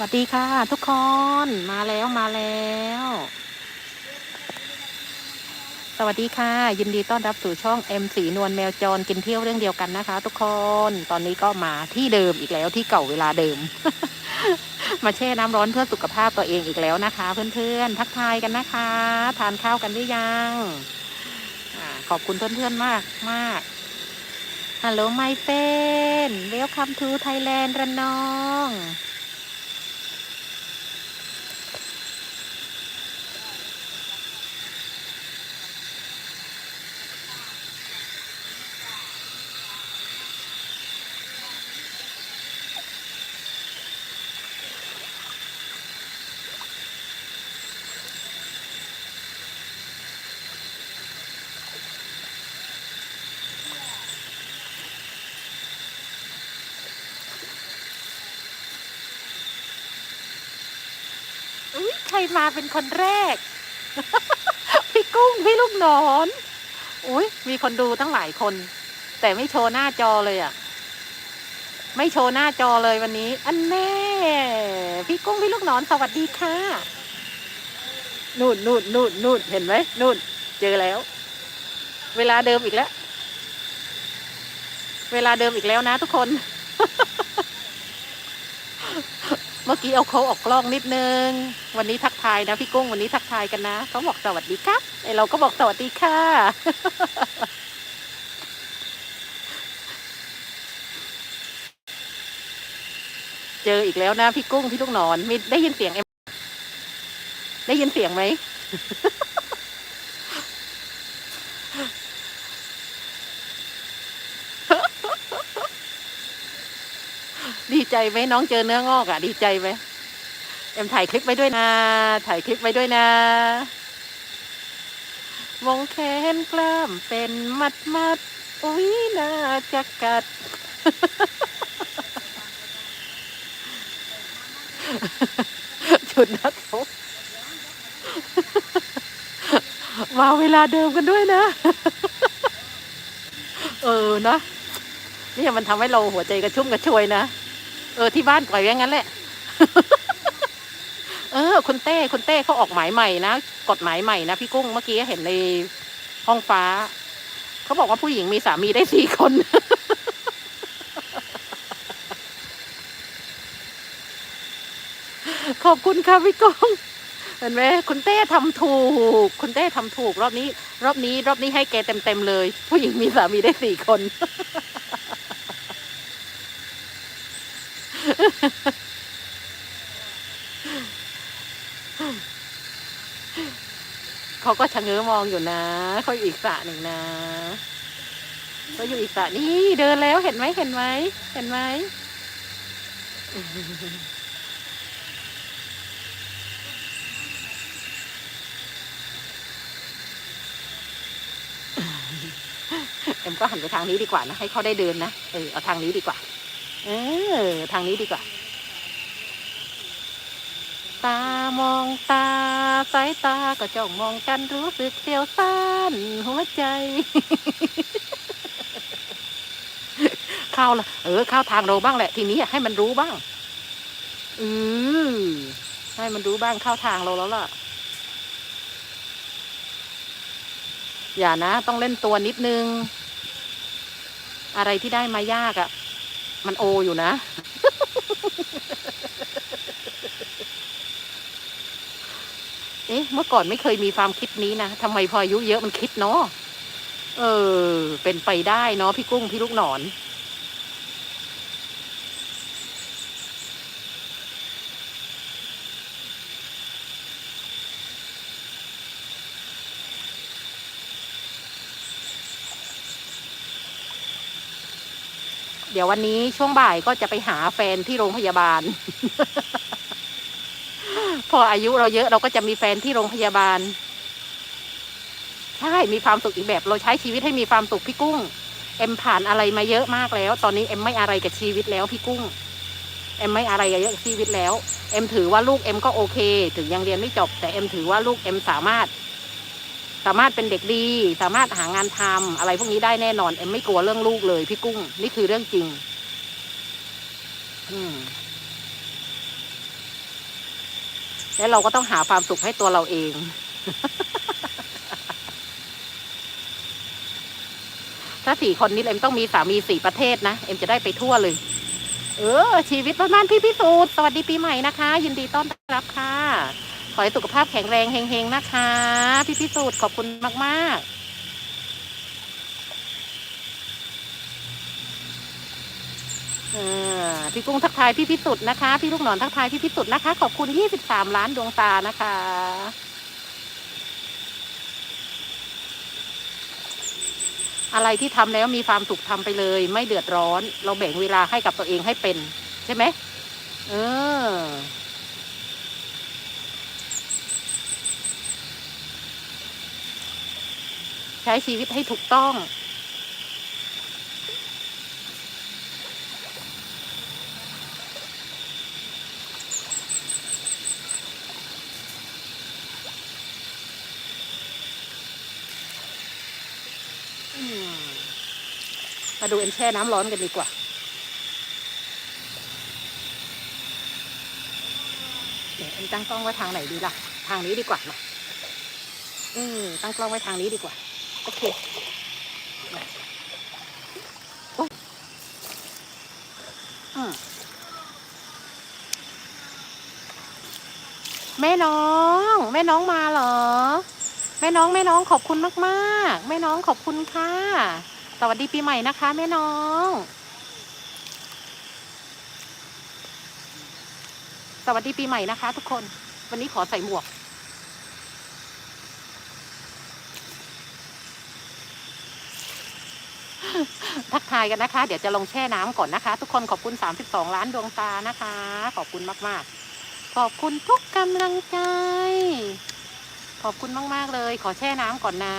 วัสดีค่ะ ทุกคนมาแล้วมาแล้ว สวัสดีค่ะ ยินดีต้อนรับสู่ช่อง M สีนวลแมวจรกินเที่ยวเรื่องเดียวกันนะคะ ทุกคนตอนนี้ก็มาที่เดิมอีกแล้วที่เก่าเวลาเดิม มาแช่น้ำร้อนเพื่อสุขภาพตัวเองอีกแล้วนะคะ เพื่อนๆ ทักทายกันนะคะ ทานข้าวกันหรือยังอาขอบคุณเพื่อนๆมากมากฮัลโหลไมเฟนเวลคัมทูไทยแลนด์ระนอง รมาเป็นคนแรก พี่กุ้งพี่ลูกนอนอุ้ยมีคนดูตั้งหลายคน แต่ไม่โชว์หน้าจอเลยอะ่ะ ไม่โชว์หน้าจอเลยวันนี้ อันแน่พี่กุ้งพี่ลูกนอนสวัสดีค่ะนู่นนู่นนู่นนู่นเห็นไหมนู่น เจอแล้ว เวลาเดิมอีกแล้ว เวลาเดิมอีกแล้วนะทุกคน เมื่อกี้เอาเขาออกกล้องนิดนึง วันนี้ทักทายนะพี่กุ้งวันนี้ทักทายกันนะเขาบอกสวัสดีครับไอเราก็บอกสวัสดีค่ะเจออีกแล้วนะพี่กุ้งพี่ลูกหนอนมีได้ยินเสียงเอ็มได้ยินเสียงไหม ใจไหมน้องเจอเนื้องอกอะ่ะ ดีใจไหมเอ็มถ่ายคลิปไว้ด้วยนะ ถ่ายคลิปไว้ด้วยนะ วงแขนกล้ามเป็นมัดมัดอุ้ยน่าจะกัดชุดนักทบมาเวลาเดิมกันด้วยนะ เออนะนี่มันทำให้เราหัวใจกระชุ่มกระชวยนะ เออที่บ้านปล่อยไว้งั้นแหละ เออคุณเต้คุณเต้เขาออกหมายใหม่นะกฎหมายใหม่นะพี่กุ้งเมื่อกี้เห็นในห้องฟ้าเขาบอกว่าผู้หญิงมีสามีได้สี่คน ขอบคุณค่ะพี่กุ้งเห็นไหมคุณเต้ทำถูก คุณเต้ทำถูกรอบนี้ รอบนี้ รอบนี้ให้แกเต็มเต็มๆเลย ผู้หญิงมีสามีได้สี่คน เขาก็ชะเง้อมองอยู่นะเขาอยู่อีกสระหนึ่งนะเขาอยู่อีกสระนี่เดินแล้วเห็นไหมเห็นไหมเห็นไหมเอ็มก็หันไปทางนี้ดีกว่านะ ให้เขาได้เดินนะ เออ เอาทางนี้ดีกว่า เออ ทางนี้ดีกว่า ตามองตา สายตาก็จ้องมองกันรู้สึกเสียวซ่านหัวใจ เข้าละเออ เข้าทางเราบ้างแหละ ทีนี้ให้มันรู้บ้าง อือให้มันรู้บ้างเข้าทางเราแล้วล่ะ อย่านะ ต้องเล่นตัวนิดนึง อะไรที่ได้มายากอะ่ะ มันโออยู่นะ เอ๊ะ เมื่อก่อนไม่เคยมีความคิดนี้นะทำไมพออายุเยอะมันคิดเนาะเออ เป็นไปได้เนาะพี่กุ้งพี่ลูกหนอน เดี๋ยววันนี้ช่วงบ่ายก็จะไปหาแฟนที่โรงพยาบาล พออายุเราเยอะเราก็จะมีแฟนที่โรงพยาบาล ใช่ มีความสุขอีกแบบ เราใช้ชีวิตให้มีความสุขพี่กุ้ง เอ็มผ่านอะไรมาเยอะมากแล้ว ตอนนี้เอ็มไม่อะไรกับชีวิตแล้วพี่กุ้ง เอ็มไม่อะไรกับเยอะชีวิตแล้ว เอ็มถือว่าลูกเอ็มก็โอเค ถึงยังเรียนไม่จบ แต่เอ็มถือว่าลูกเอ็มสามารถ สามารถเป็นเด็กดี สามารถหางานทำอะไรพวกนี้ได้แน่นอน เอ็มไม่กลัวเรื่องลูกเลย พี่กุ้ง นี่คือเรื่องจริง อืมแล้วเราก็ต้องหาความสุขให้ตัวเราเอง ถ้าสี่คนนี้เอ็มต้องมีสามีสี่ประเทศนะ เอ็มจะได้ไปทั่วเลย เออ ชีวิตบ้านๆพี่พิสูจน์สวัสดีปีใหม่นะคะ ยินดีต้อนรับค่ะ ขอให้สุขภาพแข็งแรงเฮงๆนะคะ พี่พิสูจน์ขอบคุณมากๆเออพี่กุ้งทักทายพี่พิสุทธิ์นะคะ พี่ลูกหนอนทักทายพี่พิสุทธิ์นะคะ ขอบคุณยี่สิบสามล้านดวงตานะคะ อะไรที่ทำแล้วมีความสุขทำไปเลย ไม่เดือดร้อน เราแบ่งเวลาให้กับตัวเองให้เป็น ใช่ไหมเออ ใช้ชีวิตให้ถูกต้อง มาดูเอ็นแช่น้ำร้อนกันดีกว่าเดี๋ยวเอ็นตั้งกล้องไว้ทางไหนดีล่ะ ทางนี้ดีกว่านะอืมตั้งกล้องไว้ทางนี้ดีกว่า โอเคโอ๊ยอืมแม่น้อง แม่น้องมาเหรอ แม่น้องแม่น้องขอบคุณมากๆ แม่น้องขอบคุณค่ะ สวัสดีปีใหม่นะคะ แม่น้องสวัสดีปีใหม่นะคะ ทุกคน วันนี้ขอใส่หมวก ทักทายกันนะคะ เดี๋ยวจะลงแช่น้ำก่อนนะคะ ทุกคนขอบคุณ 32 ล้านดวงตานะคะ ขอบคุณมากๆ ขอบคุณทุกกำลังใจ ขอบคุณมากๆเลย ขอแช่น้ำก่อนนะ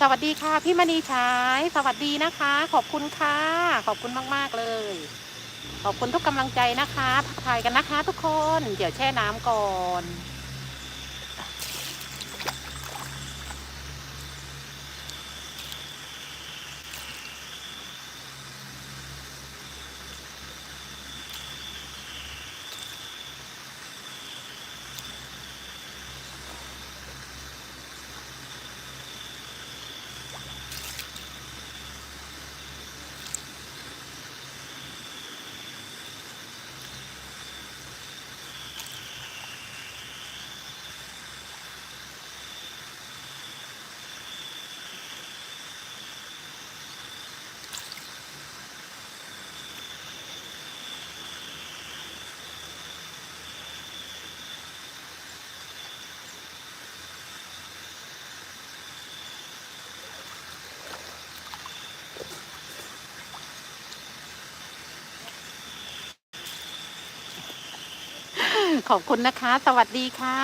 สวัสดีค่ะ พี่มณีฉาย สวัสดีนะคะ ขอบคุณค่ะ ขอบคุณมากๆเลย ขอบคุณทุกกำลังใจนะคะทักทายกันนะคะ ทุกคน เดี๋ยวแช่น้ำก่อน ขอบคุณนะคะ สวัสดีค่ะ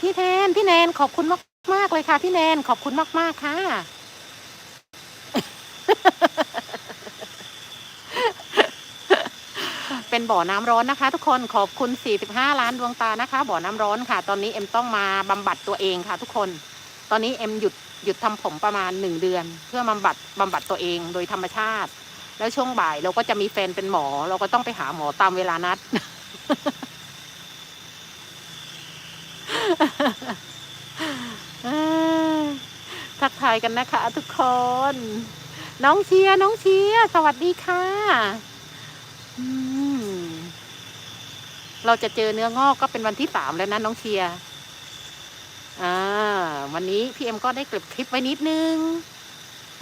พี่แทนพี่แนนขอบคุณมากมากเลยค่ะ พี่แนนขอบคุณมากมากๆค่ะ เป็นบ่อน้ำร้อนนะคะ ทุกคนขอบคุณ 45 ล้านดวงตานะคะ บ่อน้ำร้อนค่ะ ตอนนี้เอ็มต้องมาบำบัดตัวเองค่ะ ทุกคน ตอนนี้เอ็มหยุดหยุดทำผมประมาณหนึ่งเดือน เพื่อบำบัดบำบัดตัวเองโดยธรรมชาติ แล้วช่วงบ่ายเราก็จะมีแฟนเป็นหมอ เราก็ต้องไปหาหมอตามเวลานัด ทักทายกันนะคะ ทุกคน น้องเชียร์น้องเชียร์สวัสดีค่ะเราจะเจอเนื้องอกก็เป็นวันที่สามแล้วนะน้องเชียร์อ่าวันนี้พี่เอ็มก็ได้เก็บคลิปไว้นิดนึง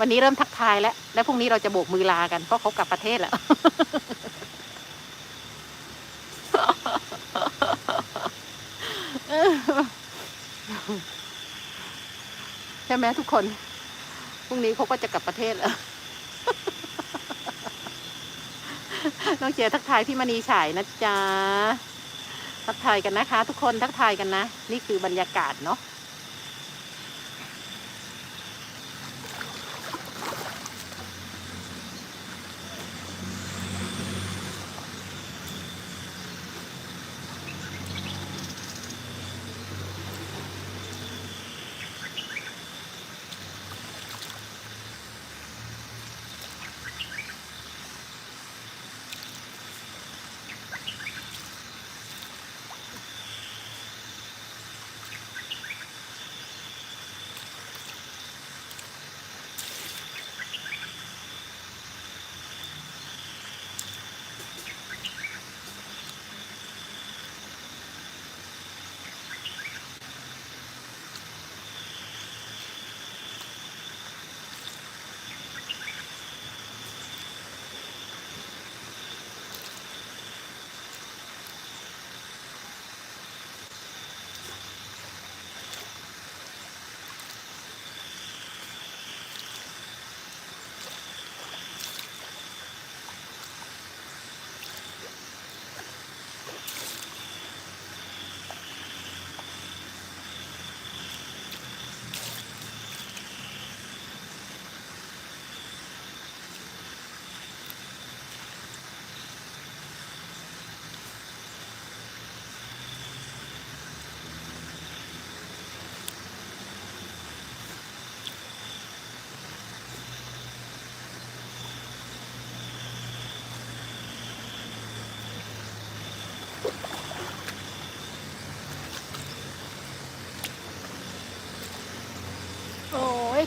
วันนี้เริ่มทักทายแล้ว แล้วพรุ่งนี้เราจะโบกมือลากันเพราะเขากลับประเทศแล้ว ช่ไหมทุกคน พรุ่งนี้เขาก็จะกลับประเทศแล้ว น้องเจทักทายพี่มณีฉายนะจ๊ะ ทักทายกันนะคะ ทุกคนทักทายกันนะ นี่คือบรรยากาศเนาะ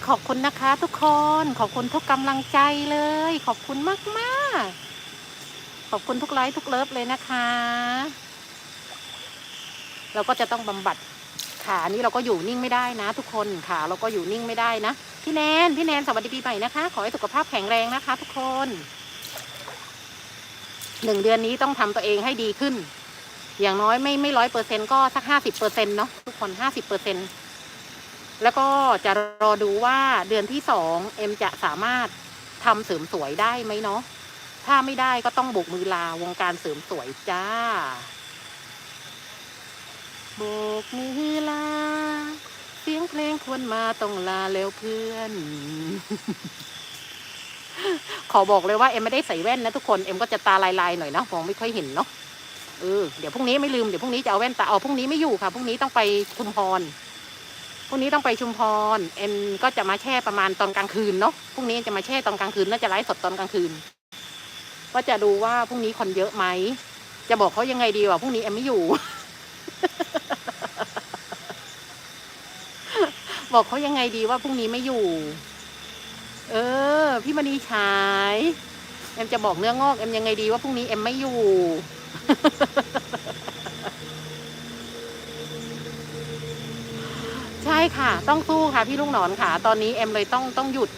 ขอบคุณนะคะ ทุกคนขอบคุณทุกกำลังใจเลย ขอบคุณมากมากๆ ขอบคุณทุกไลค์ทุกเลิฟเลยนะคะ เราก็จะต้องบำบัดขานี้เราก็อยู่นิ่งไม่ได้นะ ทุกคนขาเราก็อยู่นิ่งไม่ได้นะพี่แนนพี่แนนสวัสดีปีใหม่นะคะ ขอให้สุขภาพแข็งแรงนะคะ ทุกคนหนึ่งเดือนนี้ต้องทำตัวเองให้ดีขึ้น อย่างน้อยไม่ไม่ร้อยเปอร์เซ็นก็สักห้าสิบเปอร์เซ็นเนาะทุกคนห้าสิบเปอร์เซ็นต์ แล้วก็จะรอดูว่าเดือนที่สองเอ็มจะสามารถทำเสริมสวยได้ไหมเนาะถ้าไม่ได้ก็ต้องโบกมือลาวงการเสริมสวยจ้าโบกมือลา เสียงเพลงควรมาต้องลาแล้วเพื่อน ขอบอกเลยว่าเอ็มไม่ได้ใส่แว่นนะทุกคนเอ็มก็จะตาลายๆหน่อยนะมองไม่ค่อยเห็นเนาะเออเดี๋ยวพรุ่งนี้ไม่ลืมเดี๋ยวพรุ่งนี้จะเอาแว่นตาเอาพรุ่งนี้ไม่อยู่ค่ะพรุ่งนี้ต้องไปชุมพร พรุ่งนี้ต้องไปชุมพร เอ็มก็จะมาแช่ประมาณตอนกลางคืนเนาะ พรุ่งนี้จะมาแช่ตอนกลางคืน น่าจะไลฟ์สดตอนกลางคืน ก็จะดูว่าพรุ่งนี้คนเยอะไหม จะบอกเขายังไงดีวะพรุ่งนี้เอ็มไม่อยู่ บอกเขายังไงดีว่าพรุ่งนี้ไม่อยู่ เออ พี่มณีฉาย เอ็มจะบอกเนื้องอกเอ็มยังไงดีว่าพรุ่งนี้เอ็มไม่อยู่ ค่ะ ต้องสู้ค่ะพี่ลูกหนอนค่ะ ตอนนี้เอ็มเลยต้องต้องหยุด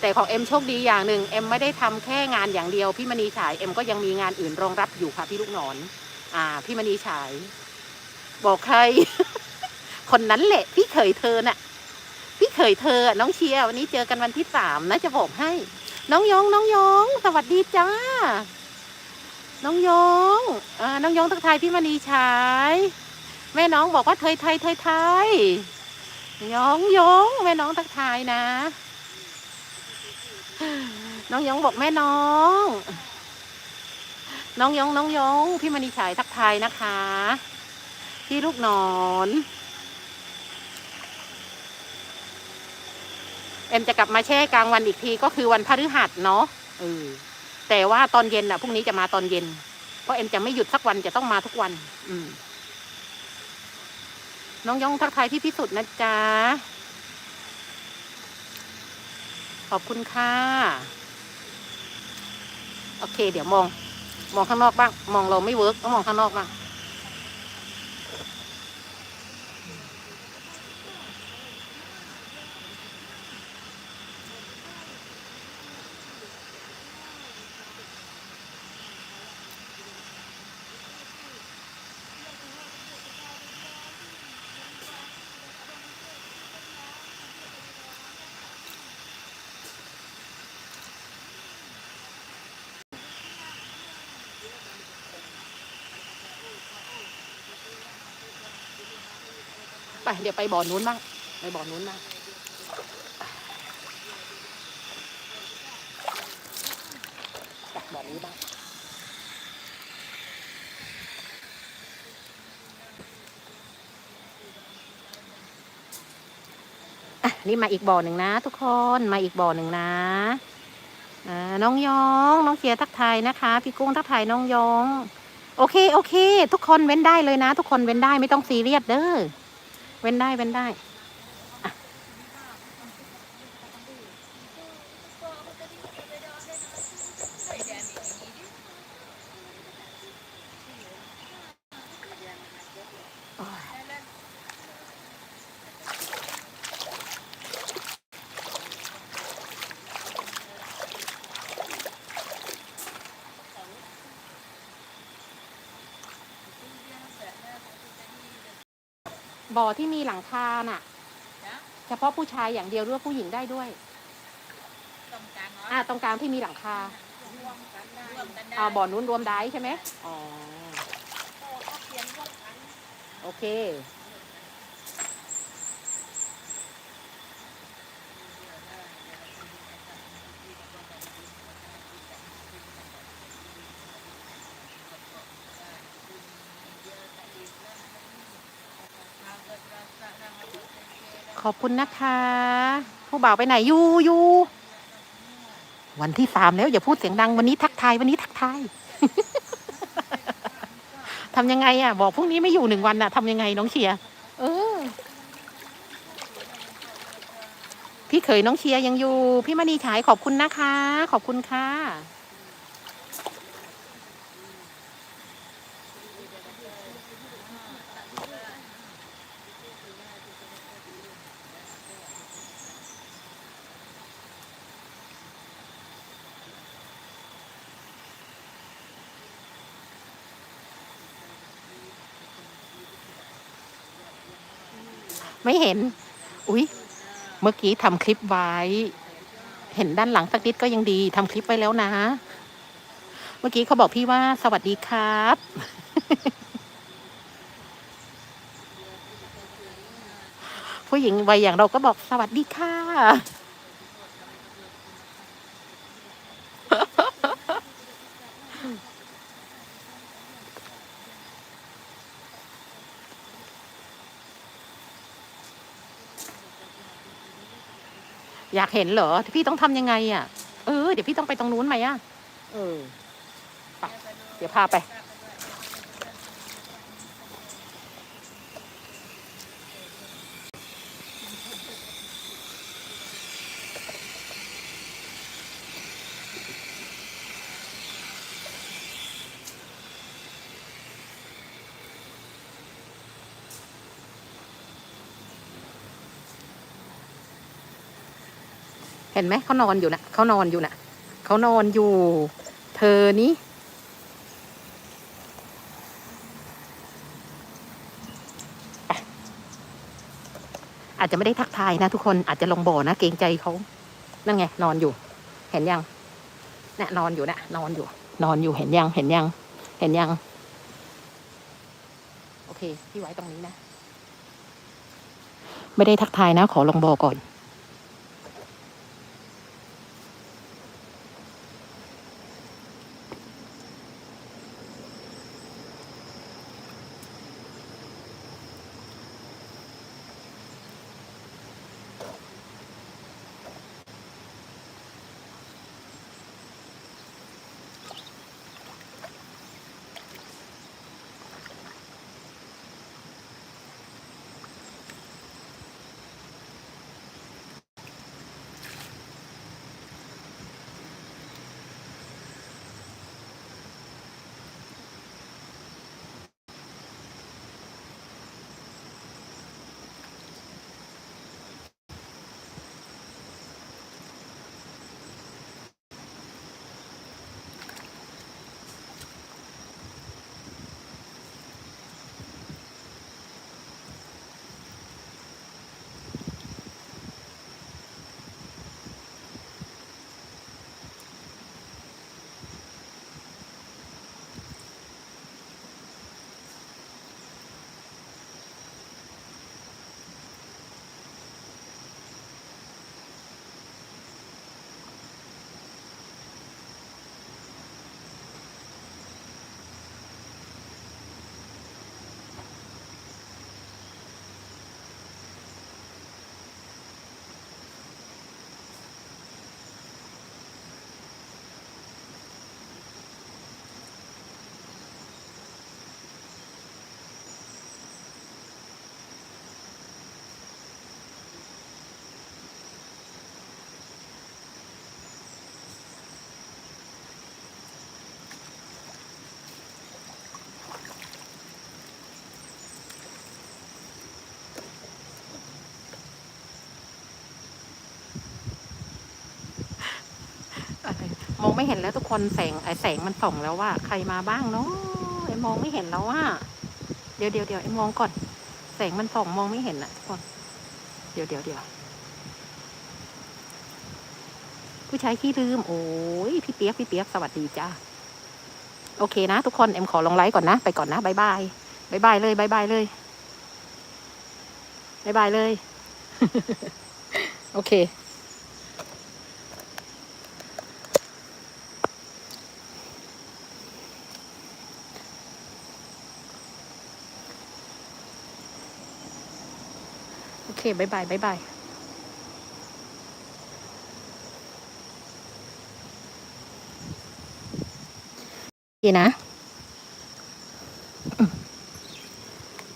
แต่ของเอ็มโชคดีอย่างหนึ่งเอ็มไม่ได้ทำแค่งานอย่างเดียวพี่มณีฉายเอ็มก็ยังมีงานอื่นรองรับอยู่ค่ะพี่ลูกหนอน อ่า พี่มณีฉาย บอกใคร คนนั้นแหละ พี่เขยเธอน่ะ พี่เขยเธออะน้องเชียร์วันนี้เจอกันวันที่สามนะจะบอกให้ น้องยอง น้องยอง สวัสดีจ้า น้องยงอ่าน้องยองทักทายพี่มณีฉาย แม่น้องบอกว่าเทยไทยเทยไทยยองยงแม่น้องทักทายนะ น้องยงบอกแม่น้อง น้องยงน้องยงพี่มณีฉายทักทายนะคะ พี่ลูกหนอนเอ็มจะกลับมาแช่กลางวันอีกทีก็คือวันพฤหัสเนาะเออแต่ว่าตอนเย็นน่ะพรุ่งนี้จะมาตอนเย็น เพราะเอ็มจะไม่หยุดสักวันจะต้องมาทุกวัน อืม น้องย่องทักทายพี่พิสุทธิ์นะจ๊ะ ขอบคุณค่ะ โอเค เดี๋ยวมอง มองข้างนอกบ้าง มองเราไม่เวิร์กต้องมองข้างนอกบ้าง เดี๋ยวไปบ่อนู้นบ้างไปบ่อนู้นบ้างไปบ่อนี้บ้างนี่มาอีกบ่อหนึ่งนะ ทุกคนมาอีกบ่อหนึ่งนะน้องยองน้องเชียร์ทักทายนะคะ พี่กุ้งทักทายน้องยอง โอเคโอเค ทุกคนเว้นได้เลยนะ ทุกคนเว้นได้ไม่ต้องซีเรียสเด้อ เว้นได้เว้นได้ บ่อที่มีหลังคาน่ะ เฉพาะผู้ชายอย่างเดียวหรือว่าผู้หญิงได้ด้วยต้องการเนาะอ่าตรงกลางที่มีหลังคาร่วมกันได้ร่วมกันได้อ่าบ่อนู้นรวมได้ใช่ไหมอ๋อถ้าเปลี่ยนร่วมกัน โอเค ขอบคุณนะคะ ผู้บ่าวไปไหนอยู่อยู่วันที่สามแล้วอย่าพูดเสียงดังวันนี้ทักทายวันนี้ทักทายทำยังไงอะ บอกพรุ่งนี้ไม่อยู่หนึ่งวันอะทำยังไงน้องเชียร์เออ พี่เคยน้องเชียร์ยังอยู่ พี่มณีฉายขอบคุณนะคะ ขอบคุณค่ะ ไม่เห็น อุ๊ย เมื่อกี้ทำคลิปไว้ เห็นด้านหลังสักนิดก็ยังดีทำคลิปไว้แล้วนะ เมื่อกี้เขาบอกพี่ว่าสวัสดีครับ ผู้หญิงวัยอย่างเราก็บอกสวัสดีค่ะ อยากเห็นเหรอพี่ต้องทำยังไงอะ เออ เดี๋ยวพี่ต้องไปตรงนู้นไหมอะ เออไปเดี๋ยวพาไป ห็นไหมเขานอนอยู่นะเขานอนอยู่นะเขานอนอยู่ เธอนี้ไปอาจจะไม่ได้ทักทายนะทุกคนอาจจะลงบ่อนะเกรงใจเขานั่นไง นอนอยู่ เห็นยังเนี่ยนอนอยู่นะนอนอยู่ นอนอยู่เห็นยัง เห็นยัง เห็นยัง โอเคพี่ไว้ตรงนี้นะ ไม่ได้ทักทายนะ ขอลงบ่อก่อน ไม่เห็นแล้วทุกคนแสงไอแสงมันส่องแล้วว่าใครมาบ้างเนาะไอมองไม่เห็นแล้วว่าเดี๋ยวเดี๋ยวเดี๋ยวไอมองก่อน แสงมันส่องมองไม่เห็นอะทุกคนเดี๋ยวเดี๋ยวเดี๋ยวผู้ชายขี้ลืม โอ้ยพี่เปียกพี่เปียกสวัสดีจ้าโอเคนะ ทุกคนเอ็มขอลงไลฟ์ก่อนนะ ไปก่อนนะบายบายบายบายเลยบายบายเลยบายบายเลย โอเค โอเค บายบายบายบายโอเคนะ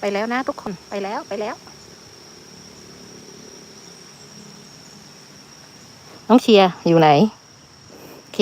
ไปแล้วนะทุกคนไปแล้วไปแล้ว น้องเชียร์อยู่ไหน โอเค